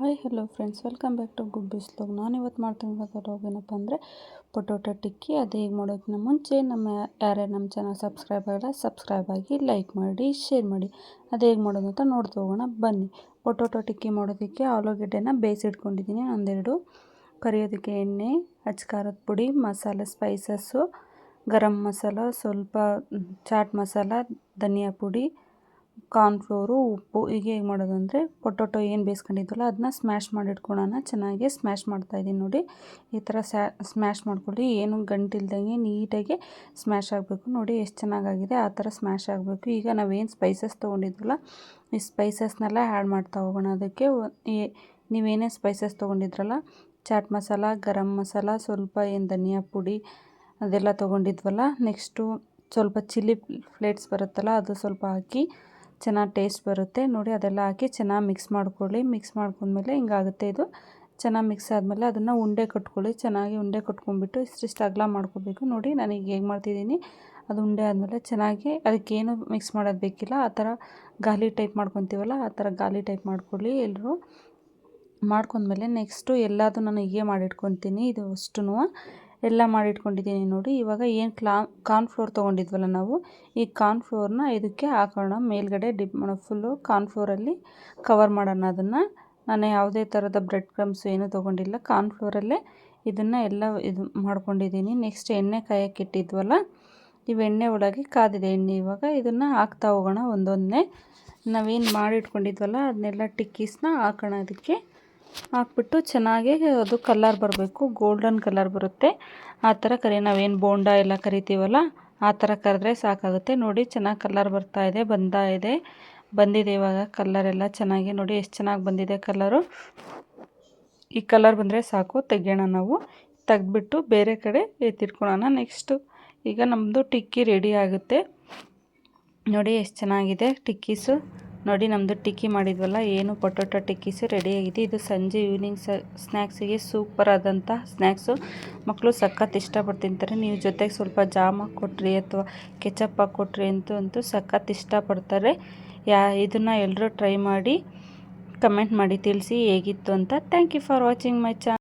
Hi hello friends welcome back to Gubbi ಲೋಗ್ ನಾನು ಇವತ್ತು ಮಾಡ್ತಿರೋದು ಲಾಗ್ ಏನಪ್ಪ ಅಂದರೆ ಪೊಟೊಟೊ ಟಿಕ್ಕಿ. ಅದು ಹೇಗೆ ಮಾಡೋದಕ್ಕಿಂತ ಮುಂಚೆ ನಮ್ಮ ಯಾರ್ಯಾರು ನಮ್ಮ ಚಾನಲ್ ಸಬ್ಸ್ಕ್ರೈಬ್ ಆಗಲ್ಲ ಸಬ್ಸ್ಕ್ರೈಬ್ ಆಗಿ ಲೈಕ್ ಮಾಡಿ ಶೇರ್ ಮಾಡಿ. ಅದು ಹೇಗೆ ಮಾಡೋದು ಅಂತ ನೋಡ್ತಾ ಹೋಗೋಣ. ಬನ್ನಿ. ಪೊಟೊಟೊ ಟಿಕ್ಕಿ ಮಾಡೋದಕ್ಕೆ ಆಲೂಗೆಡ್ಡೆನ ಬೇಯಿಸಿಟ್ಕೊಂಡಿದ್ದೀನಿ ಒಂದೆರಡು. ಕರಿಯೋದಕ್ಕೆ ಎಣ್ಣೆ ಖಾರದ ಪುಡಿ, ಮಸಾಲೆ ಸ್ಪೈಸಸ್ಸು ಗರಂ ಮಸಾಲ, ಸ್ವಲ್ಪ ಚಾಟ್ ಮಸಾಲ, ಧನಿಯಾ ಪುಡಿ ಕಾರ್ನ್ಫ್ಲೋರು, ಉಪ್ಪು ಈಗ ಹೇಗೆ ಮಾಡೋದು ಅಂದರೆ ಪೊಟೊಟೊ ಏನು ಬೇಯಿಸ್ಕೊಂಡಿದ್ವಲ್ಲ ಅದನ್ನ ಸ್ಮ್ಯಾಶ್ ಮಾಡಿಟ್ಕೊಳ್ಳೋಣ ಚೆನ್ನಾಗಿ ಸ್ಮ್ಯಾಶ್ ಮಾಡ್ತಾಯಿದ್ದೀನಿ ನೋಡಿ. ಈ ಥರ ಸ್ಮ್ಯಾಶ್ ಮಾಡ್ಕೊಳ್ಳಿ. ಏನು ಗಂಟಿಲ್ದಂಗೆ ನೀಟಾಗಿ ಸ್ಮ್ಯಾಶ್ ಆಗಬೇಕು. ನೋಡಿ ಎಷ್ಟು ಚೆನ್ನಾಗಾಗಿದೆ. ಆ ಥರ ಸ್ಮ್ಯಾಶ್ ಆಗಬೇಕು. ಈಗ ನಾವೇನು ಸ್ಪೈಸಸ್ ತೊಗೊಂಡಿದ್ವಲ್ಲ ಈ ಸ್ಪೈಸಸ್ನೆಲ್ಲ ಆ್ಯಡ್ ಮಾಡ್ತಾ ಹೋಗೋಣ. ಅದಕ್ಕೆ ನೀವೇನೇ ಸ್ಪೈಸಸ್ ತೊಗೊಂಡಿದ್ರಲ್ಲ, ಚಾಟ್ ಮಸಾಲ, ಗರಂ ಮಸಾಲ, ಸ್ವಲ್ಪ ಏನು ಧನಿಯಾ ಪುಡಿ ಅದೆಲ್ಲ ತೊಗೊಂಡಿದ್ವಲ್ಲ, ನೆಕ್ಸ್ಟು ಸ್ವಲ್ಪ ಚಿಲ್ಲಿ ಫ್ಲೇಟ್ಸ್ ಬರುತ್ತಲ್ಲ, ಅದು ಸ್ವಲ್ಪ ಹಾಕಿ ಚೆನ್ನಾಗಿ ಟೇಸ್ಟ್ ಬರುತ್ತೆ. ನೋಡಿ, ಅದೆಲ್ಲ ಹಾಕಿ ಚೆನ್ನಾಗಿ ಮಿಕ್ಸ್ ಮಾಡ್ಕೊಳ್ಳಿ. ಮಿಕ್ಸ್ ಮಾಡ್ಕೊಂಡ್ಮೇಲೆ ಹಿಂಗಾಗುತ್ತೆ ಇದು. ಚೆನ್ನಾಗಿ ಮಿಕ್ಸ್ ಆದಮೇಲೆ ಅದನ್ನು ಉಂಡೆ ಕಟ್ಕೊಳ್ಳಿ. ಚೆನ್ನಾಗಿ ಉಂಡೆ ಕಟ್ಕೊಂಡ್ಬಿಟ್ಟು ಇಷ್ಟಿಷ್ಟು ಅಗಲ ಮಾಡ್ಕೋಬೇಕು. ನೋಡಿ ನಾನೀಗ ಹೇಗೆ ಮಾಡ್ತಿದ್ದೀನಿ. ಅದು ಉಂಡೆ ಆದಮೇಲೆ ಚೆನ್ನಾಗಿ ಅದಕ್ಕೇನು ಮಿಕ್ಸ್ ಮಾಡೋದು ಬೇಕಿಲ್ಲ. ಆ ಥರ ಗಾಲಿ ಟೈಪ್ ಮಾಡ್ಕೊತೀವಲ್ಲ, ಆ ಥರ ಗಾಲಿ ಟೈಪ್ ಮಾಡ್ಕೊಳ್ಳಿ ಎಲ್ಲರೂ ಮಾಡ್ಕೊಂಡ್ಮೇಲೆ ನೆಕ್ಸ್ಟು ಎಲ್ಲದೂ ನಾನು ಹೀಗೆ ಮಾಡಿಟ್ಕೊತೀನಿ. ಇದು ಅಷ್ಟು ಎಲ್ಲ ಮಾಡಿಟ್ಕೊಂಡಿದ್ದೀನಿ ನೋಡಿ. ಇವಾಗ ಏನು ಕ್ಲಾ ಕಾರ್ನ್ಫ್ಲೋರ್ ತೊಗೊಂಡಿದ್ವಲ್ಲ ನಾವು, ಈ ಕಾರ್ನ್ಫ್ಲೋರ್ನ ಇದಕ್ಕೆ ಹಾಕೋಣ. ಮೇಲ್ಗಡೆ ಡಿಪ್ ಮಾಡೋ ಫುಲ್ಲು ಕಾರ್ನ್ಫ್ಲೋರಲ್ಲಿ ಕವರ್ ಮಾಡೋಣ ಅದನ್ನು. ನಾನು ಯಾವುದೇ ಥರದ ಬ್ರೆಡ್ ಕ್ರಮ್ಸ್ ಏನೂ ತೊಗೊಂಡಿಲ್ಲ. ಕಾರ್ನ್ಫ್ಲೋರಲ್ಲೇ ಇದನ್ನು ಎಲ್ಲ ಇದು ಮಾಡ್ಕೊಂಡಿದ್ದೀನಿ. ನೆಕ್ಸ್ಟ್ ಎಣ್ಣೆ ಕಾಯಕ್ಕೆ ಇಟ್ಟಿದ್ವಲ್ಲ, ಇವು ಎಣ್ಣೆ ಒಳಗೆ ಕಾದಿದೆ ಎಣ್ಣೆ. ಇವಾಗ ಇದನ್ನು ಹಾಕ್ತಾ ಹೋಗೋಣ ಒಂದೊಂದೇ ನಾವೇನು ಮಾಡಿಟ್ಕೊಂಡಿದ್ವಲ್ಲ, ಅದನ್ನೆಲ್ಲ ಟಿಕ್ಕಿಸ್ನ ಹಾಕೋಣ ಅದಕ್ಕೆ. ಹಾಕ್ಬಿಟ್ಟು ಚೆನ್ನಾಗಿ ಅದು ಕಲ್ಲರ್ ಬರಬೇಕು ಗೋಲ್ಡನ್ ಕಲರ್ ಬರುತ್ತೆ. ಆ ಥರ ಕರಿ, ನಾವೇನು ಬೋಂಡ ಎಲ್ಲ ಕರಿತೀವಲ್ಲ, ಆ ಥರ ಕರೆದ್ರೆ ಸಾಕಾಗುತ್ತೆ. ನೋಡಿ, ಚೆನ್ನಾಗಿ ಕಲ್ಲರ್ ಬರ್ತಾ ಇದೆ, ಬಂದ ಇದೆ. ಬಂದಿದೆ ಇವಾಗ ಕಲ್ಲರೆಲ್ಲ ಚೆನ್ನಾಗಿ. ನೋಡಿ, ಎಷ್ಟು ಚೆನ್ನಾಗಿ ಬಂದಿದೆ ಕಲರು ಈ ಕಲ್ಲರ್ ಬಂದರೆ ಸಾಕು, ತೆಗೆಯೋಣ ನಾವು. ತೆಗೆದ್ಬಿಟ್ಟು ಬೇರೆ ಕಡೆ ಎತ್ತಿಟ್ಕೊಳ್ಳೋಣ ನೆಕ್ಸ್ಟು ಈಗ ನಮ್ಮದು ಟಿಕ್ಕಿ ರೆಡಿ ಆಗುತ್ತೆ. ನೋಡಿ, ಎಷ್ಟು ಚೆನ್ನಾಗಿದೆ ಟಿಕ್ಕೀಸು. ನೋಡಿ ನಮ್ಮದು ಟಿಕ್ಕಿ ಮಾಡಿದ್ವಲ್ಲ, ಏನು ಪೊಟೊಟೊ ಟಿಕ್ಕೀಸು ರೆಡಿಯಾಗಿದೆ ಇದು ಸಂಜೆ ಈವ್ನಿಂಗ್ ಸ್ನ್ಯಾಕ್ಸಿಗೆ ಸೂಪರ್ ಆದಂಥ ಸ್ನ್ಯಾಕ್ಸು ಮಕ್ಕಳು ಸಖತ್ ಇಷ್ಟಪಟ್ಟು ತಿಂತಾರೆ ನೀವು ಜೊತೆಗೆ ಸ್ವಲ್ಪ ಜಾಮ್ ಕೊಟ್ರಿ ಅಥವಾ ಕೆಚಪ್ ಕೊಟ್ರಿ ಅಂತೂ ಅಂತೂ ಸಖತ್ ಇಷ್ಟಪಡ್ತಾರೆ. ಯಾ, ಇದನ್ನು ಎಲ್ಲರೂ ಟ್ರೈ ಮಾಡಿ ಕಮೆಂಟ್ ಮಾಡಿ ತಿಳಿಸಿ ಹೇಗಿತ್ತು ಅಂತ. Thank you for watching my channel